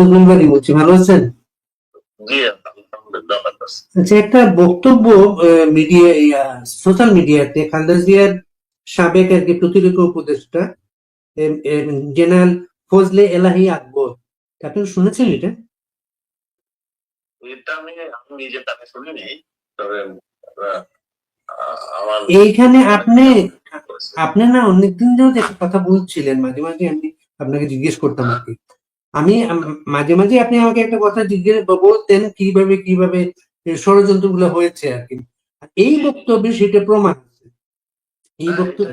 ফজলুল বাড়ি বলছি ভালো আছেন। আচ্ছা একটা বক্তব্য মিডিয়া সোশ্যাল মিডিয়াতে খালেদা জিয়ার সাবেক আর কি প্রতিরক্ষা উপদেষ্টা জেনারেল ফজলে এলাহি আকবর। আপনি শুনেছেন এটা? এটা আমি আমি নিজে কানে শুনিনি তবে এইখানে আপনি আপনি না অনেকদিন ধরে একটা কথা বলছিলেন মাঝে মাঝে আমি আপনাকে জিজ্ঞেস করতাম আর কি। আমি মাঝে মাঝে আপনি আমাকে একটা কথা জিজ্ঞেস বলতেন কীভাবে কীভাবে ষড়যন্ত্রগুলো হয়েছে আর কি। এই বক্তব্যে সেটা প্রমাণ আছে। এই বক্তব্য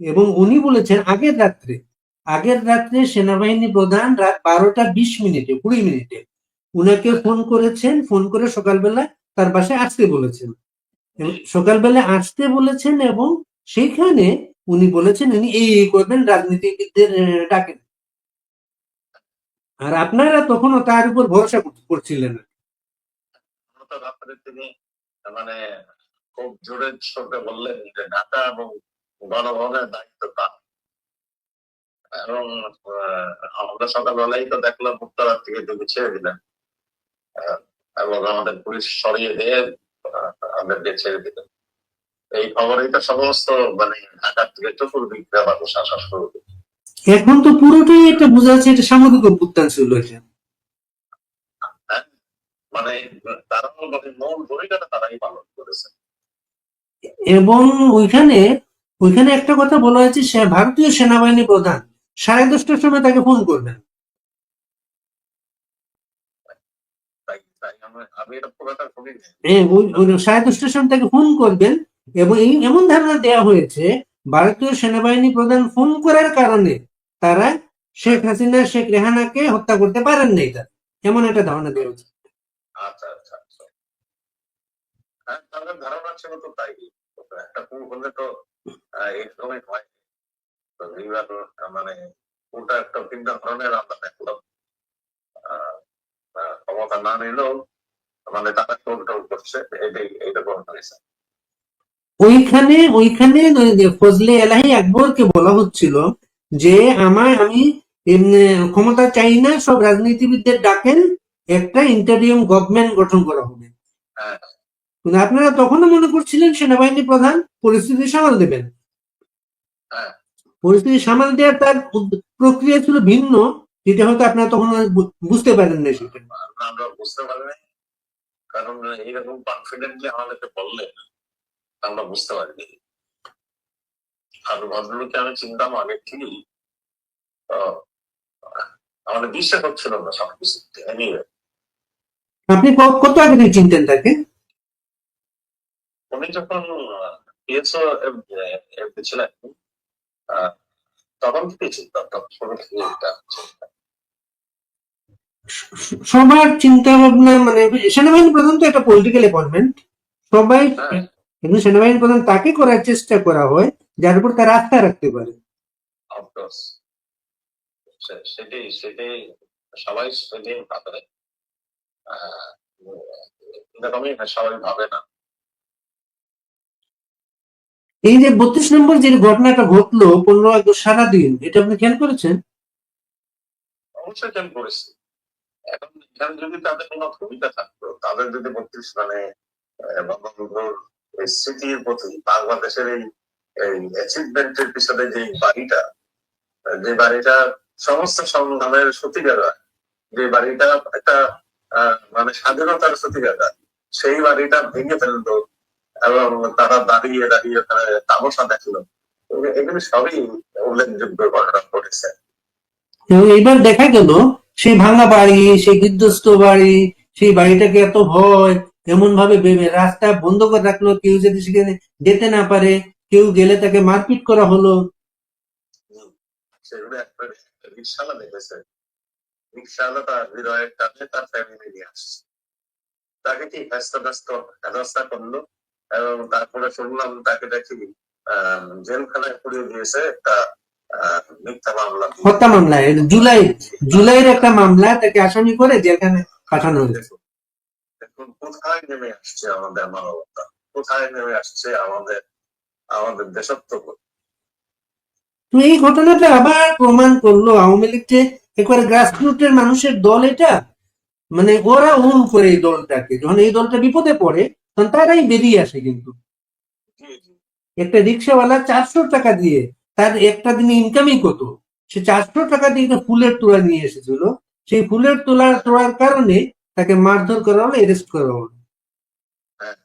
এবং উনি বলেছেন আগের রাত্রে আগের রাত্রে সেনাবাহিনী প্রধান রাত বারোটা বিশ মিনিটে কুড়ি মিনিটে উনাকে ফোন করেছেন ফোন করে সকালবেলা তার বাসায় আসতে বলেছেন। এবং সকালবেলা আসতে বলেছেন এবং সেইখানে উনি বলেছেন উনি এই এই করবেন রাজনীতিবিদদের ডাকেন। আর আপনারা তখনও তার উপর ভরসা করছিলেন। মানে খুব বললেন যে ঢাকা এবং গণভবনের দায়িত্ব তার এবং আমরা সকালবেলাই তো দেখলাম উত্তরার থেকে তিনি ছেড়ে দিলেন। এবং আমাদের পুলিশ সরিয়ে দিয়ে আমাদেরকে ছেড়ে দিলেন। এই খবরেই তো সমস্ত মানে ঢাকার থেকে চতুর্দিক মানুষ আসা শুরু। এখন তো পুরোটাই এটা বোঝা যাচ্ছে এটা সামরিক অভ্যুত্থান ছিল এটা। মানে তারা মানে মূল ভূমিকাটা তারাই পালন করেছে? এবং ওইখানে ওইখানে একটা কথা বলা হয়েছে সে ভারতীয় সেনাবাহিনী প্রধান সাড়ে দশটার সময় তাকে ফোন করবেন। ওই সাড়ে দশটার সময় তাকে ফোন করবেন এবং এই এমন ধারণা দেওয়া হয়েছে ভারতীয় সেনাবাহিনী প্রধান ফোন করার কারণে তারা শেখ হাসিনা, শেখ রেহানাকে হত্যা করতে পারেন নাই তার। এমন একটা ধারণা দেওয়া হয়েছে আচ্ছা আচ্ছা আচ্ছা। হ্যাঁ ধারণা ছিল তো তাই। একটা কুকুর হলে তো সময় হয়। তো এইবার মানে ওটা একটা ভিন্ন ধরনের আমরা দেখলাম। ক্ষমতা না নিলেও মানে তারা কন্ট্রোল করছে এটাই এইরকম হয়েছে ওইখানে ওইখানে ফজলে এলাহি আকবরকে বলা হচ্ছিল যে আমার আমি ক্ষমতা চাই না সব রাজনীতিবিদদের ডাকেন একটা ইন্টারিয়াম গভর্নমেন্ট গঠন করা হবে। হ্যাঁ। আপনারা তখনও মনে করছিলেন সেনাবাহিনী প্রধান পরিস্থিতি সামাল দেবেন। হ্যাঁ। পরিস্থিতি সামাল দেওয়ার তার প্রক্রিয়া ছিল ভিন্ন যেটা হয়তো আপনারা তখন বুঝতে পারেন না সেটা। আমরা বুঝতে পারি কারণ এইরকম কনফিডেন্টলি আমাদেরকে বললে আমরা বুঝতে পারিনি আর ভদ্রলোককে আমি চিন্তাম আগে থেকেই আমাদের বিশ্বাস হচ্ছিল না সবকিছু এনিওয়ে আপনি কত আগে থেকে চিনতেন তাকে উনি যখন পিএসও ছিলেন আহ, তখন থেকে চিন্তা তখন। সবার চিন্তা ভাবনা মানে সেনাবাহিনী প্রধান তো একটা পলিটিক্যাল অ্যাপয়েন্টমেন্ট সবাই হ্যাঁ। কিন্তু সেনাবাহিনী প্রধান তাকে করার চেষ্টা করা হয় যার উপর তার আস্থা রাখতে পারে। সেটাই সেটাই সবাই সেটাই ভাবে। এরকমই সবাই ভাবে না। এই যে বত্রিশ নম্বর যে ঘটনাটা ঘটলো পনেরো আগস্ট সারাদিন এটা আপনি খেয়াল করেছেন? অবশ্যই খেয়াল করেছি। এখন এখানে যদি তাদের কোনো ভূমিকা থাকতো তাদের যদি বত্রিশ মানে বঙ্গবন্ধুর স্মৃতির প্রতি বাংলাদেশের এই অ্যাচিভমেন্টের পিছনে যে বাড়িটা যে বাড়িটা সমস্ত সংগ্রামের সত্যিকারা যে বাড়িটা একটা মানে স্বাধীনতার সত্যিকারা সেই বাড়িটা ভেঙে ফেলতো এবং তারা দাঁড়িয়ে দাঁড়িয়ে ওখানে তামসা দেখল। এগুলো সবই উল্লেখযোগ্য ঘটনা ঘটেছে। এইবার দেখা গেল, সেই ভাঙা বাড়ি, সেই বিধ্বস্ত বাড়ি, সেই বাড়িটাকে এত ভয় এমন ভাবে রাস্তা বন্ধ করে রাখল কেউ যদি সেখানে যেতে না পারে কেউ গেলে তাকে মারপিট করা হলো। তার হৃদয়ের টানে তার ফ্যামিলি নিয়ে আসছে। তাকে কি ব্যস্ত ব্যস্ত হেনস্থা করল? এবং তারপরে শুনলাম তাকে দেখি আহ, জেলখানায় পুড়িয়ে দিয়েছে একটা আহ, মিথ্যা মামলা। হত্যা মামলা জুলাই জুলাইয়ের একটা মামলা তাকে আসামি করে যেখানে পাঠানো হয়েছে। দেখুন কোথায় নেমে আসছে আমাদের মানবতা? কোথায় নেমে আসছে আমাদের আমাদের দেশত্ব তো এই ঘটনাটা আবার প্রমাণ করল আওয়ামী লীগ যে একবারে গ্রাসরুটের মানুষের দল এটা। মানে ওরা ওন করে এই দলটাকে। যখন এই দলটা বিপদে পড়ে তখন তারাই বেরিয়ে আসে কিন্তু। একটা রিক্সাওয়ালা চারশো টাকা দিয়ে তার একটা দিনে ইনকামই কত? সে চারশো টাকা দিয়ে একটা ফুলের তোলা নিয়ে এসেছিল। সেই ফুলের তোলা তোলার কারণে তাকে মারধর করা হলো অ্যারেস্ট করা হলো। হ্যাঁ।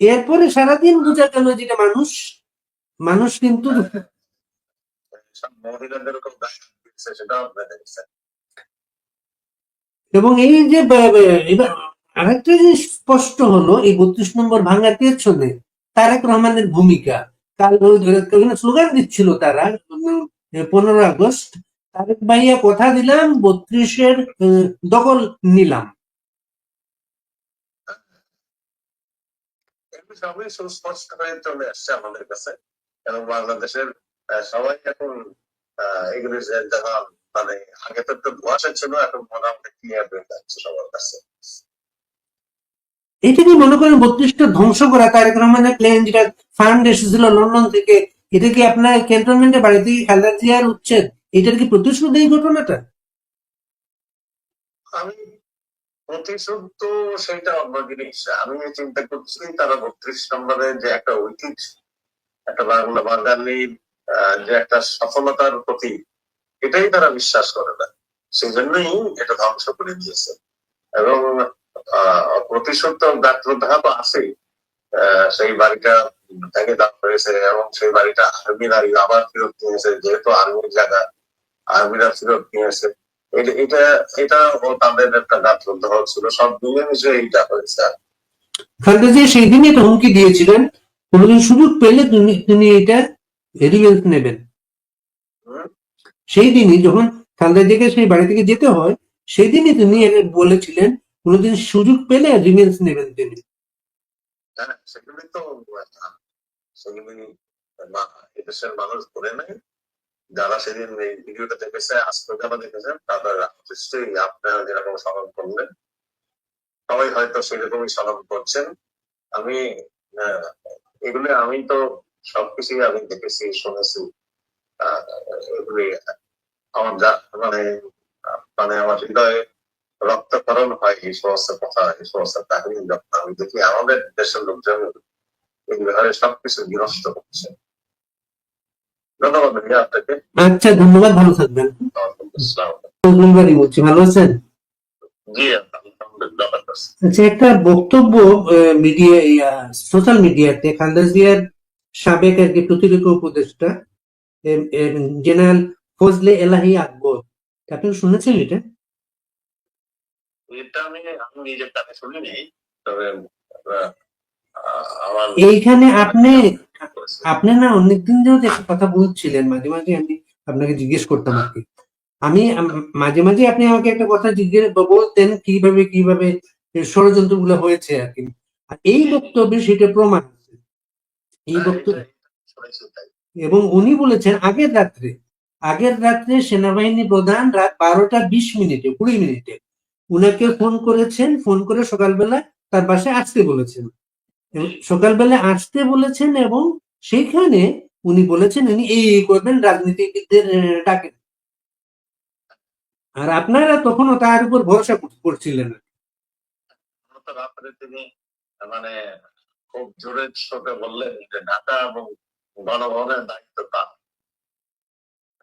এরপরে সারাদিন বোঝা গেল যেটা মানুষ মানুষ কিন্তু এবং এই যে আরেকটা জিনিস স্পষ্ট হলো এই বত্রিশ নম্বর ভাঙার পেছনে তারেক রহমানের ভূমিকা। কাল স্লোগান দিচ্ছিল তারা পনেরো আগস্ট। তারেক ভাইয়া কথা দিলাম বত্রিশের দখল নিলাম। সবই সুস্পষ্ট হয়ে চলে আসছে আমাদের কাছে। এবং বাংলাদেশের সবাই এখন মানে আগে তো একটু ধোয়াশা ছিল এখন মোটামুটি ক্লিয়ার হয়ে যাচ্ছে সবার কাছে। এটা কি মনে করেন বত্রিশটা ধ্বংস করা তারেক রহমানের প্লেন যেটা ফান্ড এসেছিল লন্ডন থেকে এটা কি আপনার ক্যান্টনমেন্টে বাড়িতে খালেদা জিয়ার উচ্ছেদ? এটার কি প্রতিশোধ এই ঘটনাটা? আমি প্রতিশোধ তো সেটা অন্য জিনিস আমি চিন্তা করছি, তারা বত্রিশ নম্বরে যে একটা ঐতিহ্য, একটা বাংলা যে একটা সফলতার প্রতি, এটাই তারা বিশ্বাস করে না। সেই জন্যই এটা ধ্বংস করে দিয়েছে। এবং প্রতিশোধ তো ব্যর্থতা তো আছেই। সেই বাড়িটা ভেঙে দেওয়া হয়েছে এবং সেই বাড়িটা আর্মিরা আবার ফেরত নিয়েছে যেহেতু আর্মির জায়গা। আর্মিরা ফেরত নিয়েছে এটা- এটা এটা ও তাদের একটা গাত্রদাহ ছিল সব মিলেমিশে এইটা হয়েছে। খালেদা সেই দিনই একটা হুমকি দিয়েছিলেন কোনোদিন সুযোগ পেলে তিনি তিনি এটা রিভেন্স নেবেন। সেই দিনই যখন খালেদা জিয়াকে সেই বাড়ি থেকে যেতে হয় সেই দিনই তিনি বলেছিলেন কোনোদিন সুযোগ পেলে রিভেন্স নেবেন তিনি। হ্যাঁ সেগুলি তো সেগুলি এদেশের মানুষ বলে নাই যারা সেদিন এই ভিডিওটা দেখেছে আজকে যারা দেখেছেন তাদের নিশ্চয়ই আপনারা যেরকম স্মরণ করলেন, সবাই হয়তো সেরকমই স্মরণ করছেন। আমি এগুলি আমি তো সবকিছুই আমি দেখেছি, শুনেছি। এগুলি আমার যা মানে মানে আমার হৃদয়ে রক্তকরণ হয় এই সমস্ত কথা, এই সমস্ত কাহিনী যখন আমি দেখি, আমাদের দেশের লোকজন এই ব্যাপারে সবকিছু বিনষ্ট করছে। ধন্যবাদ ভাইয়া আপনাকে। আচ্ছা ধন্যবাদ ভালো থাকবেন। বলছি ভালো আছেন? জি। আচ্ছা একটা বক্তব্য মিডিয়া সোশ্যাল মিডিয়াতে খালেদা জিয়ার সাবেক আর কি প্রতিরক্ষা উপদেষ্টা জেনারেল ফজলে এলাহি আকবর। আপনি শুনেছেন এটা? এটা আমি আমি নিজের কাছে শুনিনি তবে এইখানে আপনি আপনি না অনেকদিন যাবত একটা কথা বলছিলেন মাঝে মাঝে আমি আপনাকে জিজ্ঞেস করতাম আর কি। আমি মাঝে মাঝে আপনি আমাকে একটা কথা জিজ্ঞেস বলতেন কীভাবে কীভাবে ষড়যন্ত্রগুলো হয়েছে আর কি। এই বক্তব্যে সেটা প্রমাণ এই হ্যাঁ, বক্তব্য। এবং উনি বলেছেন আগের রাত্রে আগের রাত্রে সেনাবাহিনী প্রধান রাত বারোটা বিশ মিনিটে কুড়ি মিনিটে উনাকে ফোন করেছেন ফোন করে সকালবেলা তার বাসায় আসতে বলেছেন। সকালবেলা আসতে বলেছেন এবং সেখানে উনি বলেছেন, উনি এই করবেন, রাজনীতিবিদদের ডাকেন। আর আপনারা তখনও তার উপর ভরসা করছিলেন তিনি মানে খুব জোরে চোখে বললেন যে ঢাকা এবং গণভবনের দায়িত্ব তার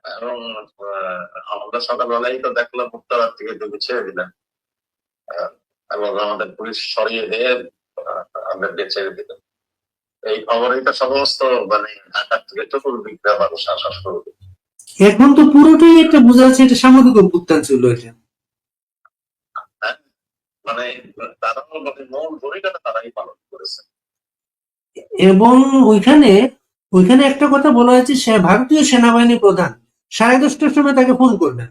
এবং আমরা সকালবেলাই তো দেখলাম উত্তরার থেকে ছেড়ে দিলেন এবং আমাদের পুলিশ সরিয়ে দিয়ে আমাদেরকে ছেড়ে এই সমস্ত মানে ঢাকার থেকে মানুষ শুরু এখন তো পুরোটাই একটা বোঝা যাচ্ছে এটা সামরিক অভ্যুত্থান ছিল এটা। মানে তারা মানে মূল ভূমিকাটা তারাই পালন করেছে। এবং ওইখানে ওইখানে একটা কথা বলা হয়েছে সে ভারতীয় সেনাবাহিনী প্রধান সাড়ে দশটার সময় তাকে ফোন করবেন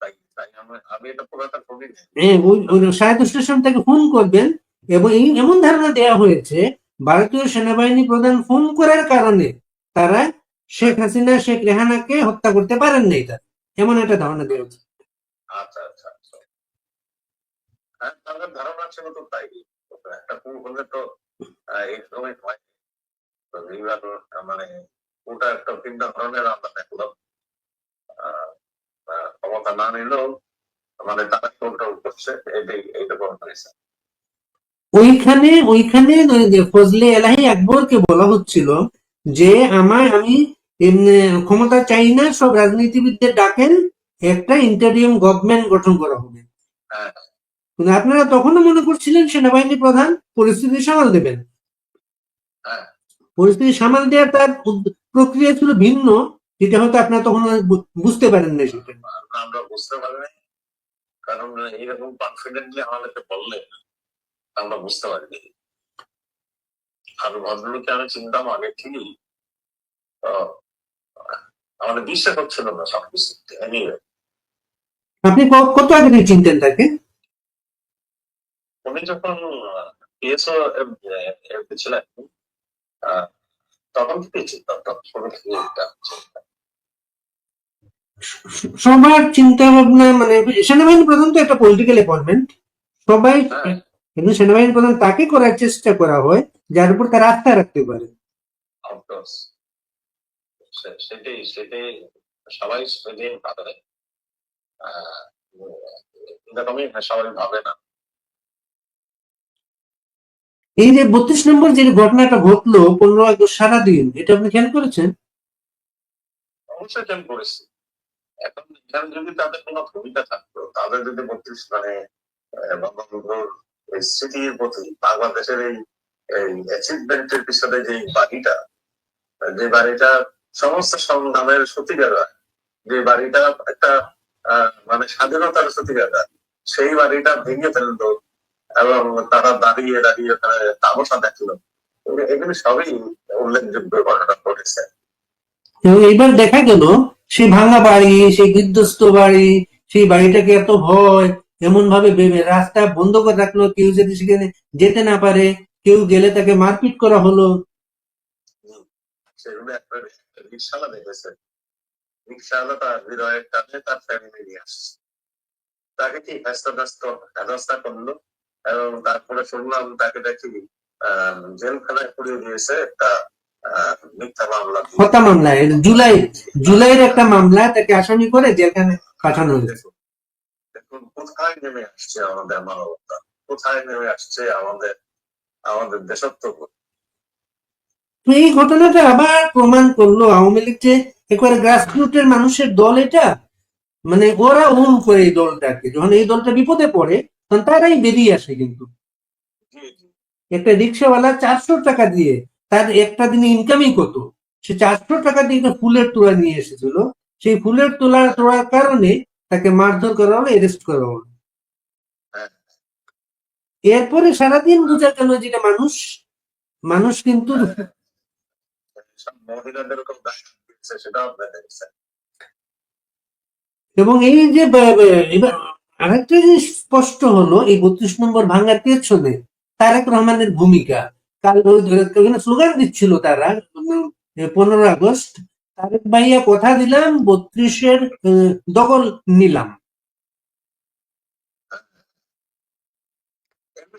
তাই তাই আমি- এটা সাড়ে দশটার সময় তাকে ফোন করবেন এবং এমন ধারণা দেওয়া হয়েছে ভারতীয় সেনাবাহিনী প্রধান ফোন করার কারণে তারা শেখ হাসিনা শেখ রেহানাকে হত্যা করতে পারেন নাই তার। এমন একটা ধারণা দেওয়া হচ্ছে আচ্ছা আচ্ছা আচ্ছা। হ্যাঁ তাদের ধারণা ছিল তো তাই। একটা পুল হলে তো সময় হয়। তো এইবার মানে ওটা একটা ভিন্ন ধরনের আমরা দেখলাম। ক্ষমতা না নিলেও মানে তারা কন্ট্রোল করছে এটাই এইটা হয়েছে। ওইখানে ওইখানে ফজলে এলাহি আকবরকে বলা হচ্ছিল যে আমার আমি ক্ষমতা চাই না সব রাজনীতিবিদদের ডাকেন একটা ইন্টারিয়াম গভর্নমেন্ট গঠন করা হবে। হ্যাঁ। আপনারা তখনও মনে করছিলেন সেনাবাহিনী প্রধান পরিস্থিতি সামাল দেবেন? হ্যাঁ। পরিস্থিতি সামাল দেওয়ার তার প্রক্রিয়া ছিল ভিন্ন যেটা হয়তো আপনারা তখন বুঝতে পারেন না সেটা। আমরা বুঝতে পারিনি। কারণ এরকম কনফিডেন্টলি আমাদেরকে বললে আমরা বুঝতে পারিনি আর ভদ্রলোককে আমি চিন্তাম আগে ঠিকই আমাদের বিশ্বাস হচ্ছিল না সবকিছু। আপনি কত আগে থেকে চিনতেন তাকে? উনি যখন পিএসও ছিলেন তখন থেকেই চিন্তা তখন থেকে। সবার চিন্তা ভাবনা মানে সেনাবাহিনী প্রধান তো একটা পলিটিক্যাল অ্যাপয়েন্টমেন্ট সবাই হ্যাঁ। কিন্তু সেনাবাহিনী প্রধান তাকে করার চেষ্টা করা হয় যার উপর তারা আস্থা রাখতে পারে। সেটাই সেটাই সবাই সেটাই ভাবে। এরকমই সবাই ভাবে না। এই যে বত্রিশ নম্বর যে ঘটনাটা ঘটলো পনেরো আগস্ট সারাদিন এটা আপনি খেয়াল করেছেন? অবশ্যই খেয়াল করেছি। এখন এখানে যদি তাদের কোনো ভূমিকা থাকতো, তাদের যদি বত্রিশ মানে বঙ্গবন্ধুর এই স্মৃতির প্রতি বাংলাদেশের এই এই অ্যাচিভমেন্টের পিছনে যে বাড়িটা যে বাড়িটা সমস্ত সংগ্রামের সত্যিকার যে বাড়িটা একটা মানে স্বাধীনতার সত্যিকার সেই বাড়িটা ভেঙে ফেলল এবং তারা দাঁড়িয়ে দাঁড়িয়ে ওখানে তামাশা দেখল। এগুলো- সবই উল্লেখযোগ্য ঘটনা ঘটেছে। এইবার দেখা গেল সেই ভাঙা বাড়ি সেই বিধ্বস্ত বাড়ি, সেই বাড়িটাকে এত ভয় এমন ভাবে রাস্তা বন্ধ করে রাখল, কেউ যদি সেখানে যেতে না পারে, কেউ গেলে তাকে মারপিট করা হলো। তাকে করল? তারপরে শুনলাম তাকে দেখি জেলখানায় পুড়িয়ে দিয়েছে একটা মামলা। হত্যা মামলায় জুলাই জুলাইয়ের একটা মামলা তাকে আসামি করে জেলখানে পাঠানো হয়েছে। দেখুন কোথায় নেমে আসছে আমাদের মানবতা? কোথায় নেমে আসছে আমাদের আমাদের দেশত্ববোধ তো এই ঘটনাটা আবার প্রমাণ করল আওয়ামী লীগ যে একবারে গ্রাসরুটের মানুষের দল এটা। মানে ওরা ওন করে এই দলটাকে। যখন এই দলটা বিপদে পড়ে তখন তারাই বেরিয়ে আসে কিন্তু। একটা রিক্সাওয়ালা চারশো টাকা দিয়ে তার একটা দিনে ইনকামই কত? সে চারশো টাকা দিয়ে একটা ফুলের তোলা নিয়ে এসেছিল। সেই ফুলের তোলা তোলার কারণে তাকে মারধর করা হলো এরেস্ট করা হলো। এরপরে সারাদিন বোঝা গেল যেটা মানুষ মানুষ কিন্তু এবং এই যে এবার আরেকটা জিনিস স্পষ্ট হলো, এই বত্রিশ নম্বর ভাঙার পেছনে তারেক রহমানের ভূমিকা। কাল স্লোগান দিচ্ছিল তারা পনেরো আগস্ট। তারেক ভাইয়া কথা দিলাম, বত্রিশের দখল নিলাম।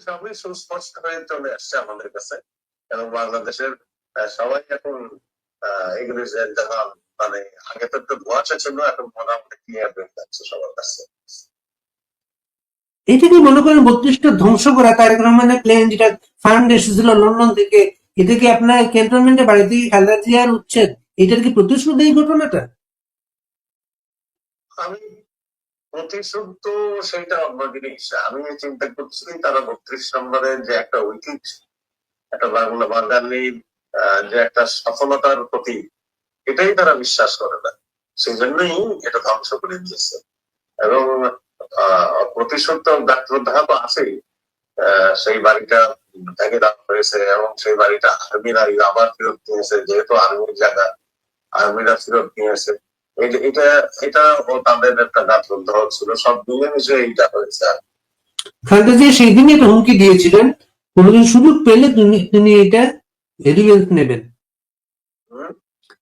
সবই সুস্পষ্ট হয়ে চলে আসছে আমাদের কাছে। এবং বাংলাদেশের সবাই এখন এগুলো যে মানে আগে তো একটু ধোয়াশা ছিল, এখন মোটামুটি ক্লিয়ার হয়ে যাচ্ছে সবার কাছে। এটা কি মনে করেন বত্রিশটা ধ্বংস করা, তারেক রহমানের প্লেন যেটা ফান্ড এসেছিল লন্ডন থেকে এটা কি আপনার ক্যান্টনমেন্টের বাড়ি থেকে খালেদা জিয়ার উচ্ছেদ, এটার কি প্রতিশোধ এই ঘটনাটা? আমি প্রতিশোধ তো সেটা অন্য জিনিস আমি চিন্তা করছি তারা বত্রিশ নম্বরের যে একটা ঐতিহ্য, একটা বাংলা বাঙালির যে একটা সফলতার প্রতি, এটাই তারা বিশ্বাস করে না। সেই জন্যই এটা ধ্বংস করে দিয়েছে। এবং প্রতিশোধ তো গাত্রদাহ তো আছেই। সেই বাড়িটা ভেঙে দেওয়া হয়েছে এবং সেই বাড়িটা আর্মিরা আবার ফেরত নিয়েছে যেহেতু আর্মির জায়গা আর্মিরা ফেরত নিয়েছে। এটা- এটা এটা ও তাদের একটা গাত্রদাহ ছিল সব মিলে মিশে এইটা হয়েছে আর। খালেদা সেই দিনই একটা হুমকি দিয়েছিলেন। কোনোদিন সুযোগ পেলে তিনি তিনি এটা রিভেন্স নেবেন?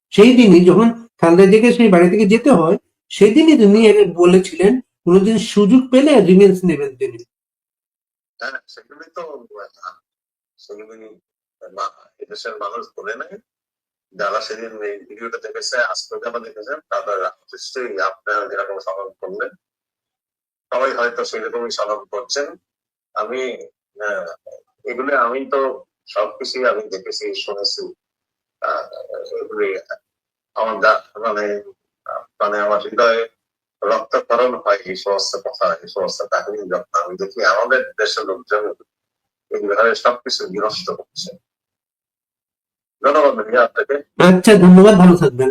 সেই দিনই যখন খালেদা জিয়াকে সেই বাড়ি থেকে যেতে হয় সেই দিনই তিনি বলেছিলেন কোনোদিন সুযোগ পেলে রিভেন্স নেবেন তিনি। হ্যাঁ সেগুলি তো সেগুলি এদেশের মানুষ বলে নাই। যারা সেদিন এই ভিডিওটা দেখেছে আজকে যারা দেখেছেন তাদের নিশ্চয়ই আপনারা যেরকম স্মরণ করলেন, সবাই হয়তো সেরকমই স্মরণ করছেন। আমি এগুলো আমি তো সবকিছুই আমি দেখেছি, শুনেছি। এগুলি আমার মানে মানে আমার হৃদয়ে রক্তকরণ হয় এই সমস্ত কথা এই সমস্ত কাহিনী যখন আমি দেখি আমাদের দেশের লোকজন এই ধরনের সবকিছু বিনষ্ট করছে। ধন্যবাদ আচ্ছা ধন্যবাদ ভালো থাকবেন।